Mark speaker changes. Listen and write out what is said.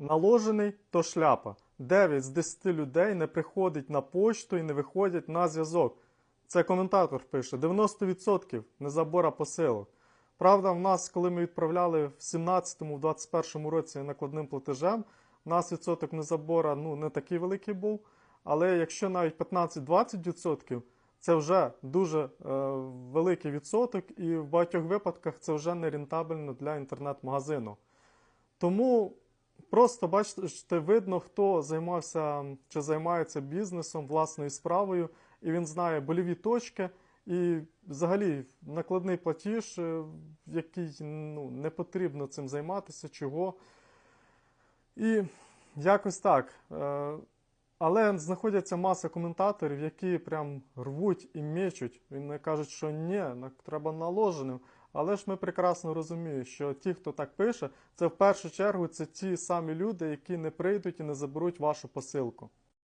Speaker 1: Наложений то шляпа. 9 з 10 людей не приходить на почту і не виходять на зв'язок. Це коментатор пише: 90% незабора посилок. Правда, в нас, коли ми відправляли в 17-му, в 21-му році накладним платежем, у нас відсоток незабора ну, не такий великий був. Але якщо навіть 15-20%, це вже дуже е, великий відсоток, і в багатьох випадках це вже не рентабельно для інтернет-магазину. Тому просто бачите, видно, хто займався чи займається бізнесом, власною справою, і він знає больові точки. І взагалі накладний платіж, е, який ну, не потрібно цим займатися, чого. І якось так. Е, Але знаходяться маса коментаторів, які прям рвуть і мечуть. Вони кажуть, що ні, треба наложеним. Але ж ми прекрасно розуміємо, що ті, хто так пише, це в першу чергу це ті самі люди, які не прийдуть і не заберуть вашу посилку.